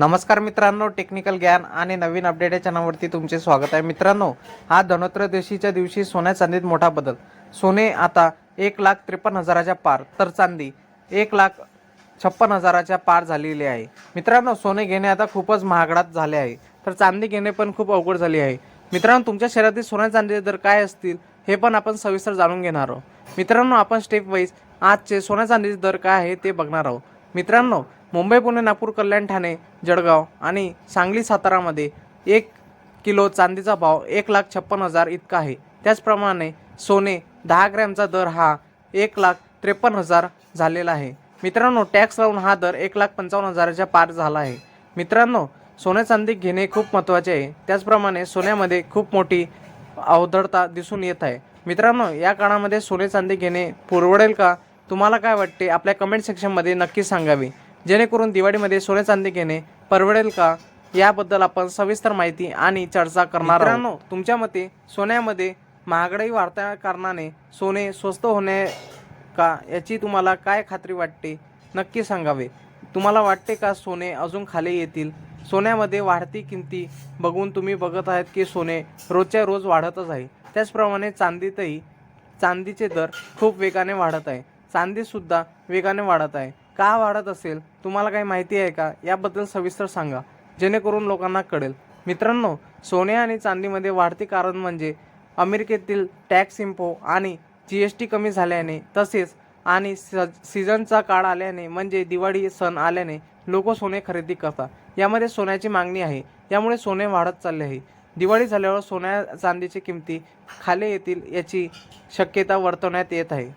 नमस्कार मित्रांनो टेक्निकल ज्ञान आणि नवीन अपडेट या चॅनलवरती तुमचे स्वागत आहे. मित्रांनो हा धनोत्रयोदशीच्या दिवशी सोन्या चांदीत मोठा बदल. सोने आता एक लाख त्रेपन्न हजाराच्या पार तर चांदी एक लाख छप्पन हजाराच्या पार झालेली आहे. मित्रांनो सोने घेणे आता खूपच महागडात झाले आहे तर चांदी घेणे पण खूप अवघड झाली आहे. मित्रांनो तुमच्या शहरातील सोन्या चांदीचे दर काय असतील हे पण आपण सविस्तर जाणून घेणार आहोत. मित्रांनो आपण स्टेप वाईज आजचे सोन्या चांदीचे दर काय आहे ते बघणार आहोत. मित्रांनो मुंबई पुणे नागपूर कल्याण ठाणे जळगाव आणि सांगली सातारामध्ये एक किलो चांदीचा भाव एक लाख छप्पन हजार इतका आहे. त्याचप्रमाणे सोने दहा ग्रॅमचा दर हा एक लाख त्रेपन्न हजार झालेला आहे. मित्रांनो टॅक्स लावून हा दर एक लाख पंचावन्न हजाराच्या पार झाला आहे. मित्रांनो सोने चांदी घेणे खूप महत्त्वाचे आहे. त्याचप्रमाणे सोन्यामध्ये खूप मोठी अवधळता दिसून येत आहे. मित्रांनो या काळामध्ये सोने चांदी घेणे परवडेल का? तुम्हाला काय वाटते? आपल्या कमेंट सेक्शनमध्ये नक्की सांगावे. जेणेकरून दिवाळीमध्ये सोने चांदी घेणे परवडेल का याबद्दल आपण सविस्तर माहिती आणि चर्चा करणार आहोत. तुमच्या मते सोन्यामध्ये महागडाई वाढत्या कारणाने सोने स्वस्त होणे का याची तुम्हाला काय खात्री वाटते? नक्की सांगावे. तुम्हाला वाटते का सोने अजून खाली येतील? सोन्यामध्ये वाढती किमती बघून तुम्ही बघत आहात की सोने रोजच्या रोज वाढतच आहे. त्याचप्रमाणे चांदीतही चांदीचे दर खूप वेगाने वाढत आहे. चांदीसुद्धा वेगाने वाढत आहे. का वाढत असेल तुम्हाला काही माहिती आहे का? याबद्दल सविस्तर सांगा. जेणेकरून लोकांना कळेल. मित्रांनो सोने आणि चांदीमध्ये वाढते कारण म्हणजे अमेरिकेतील टॅक्स इम्पो आणि जी एस टी कमी झाल्याने तसेच आणि स सीझनचा काळ आल्याने म्हणजे दिवाळी सण आल्याने लोक सोने खरेदी करतात. यामध्ये सोन्याची मागणी आहे. यामुळे सोने वाढत चालले आहे. दिवाळी झाल्यावर सोन्या चांदीची किमती खाली येतील याची शक्यता वर्तवण्यात येत आहे.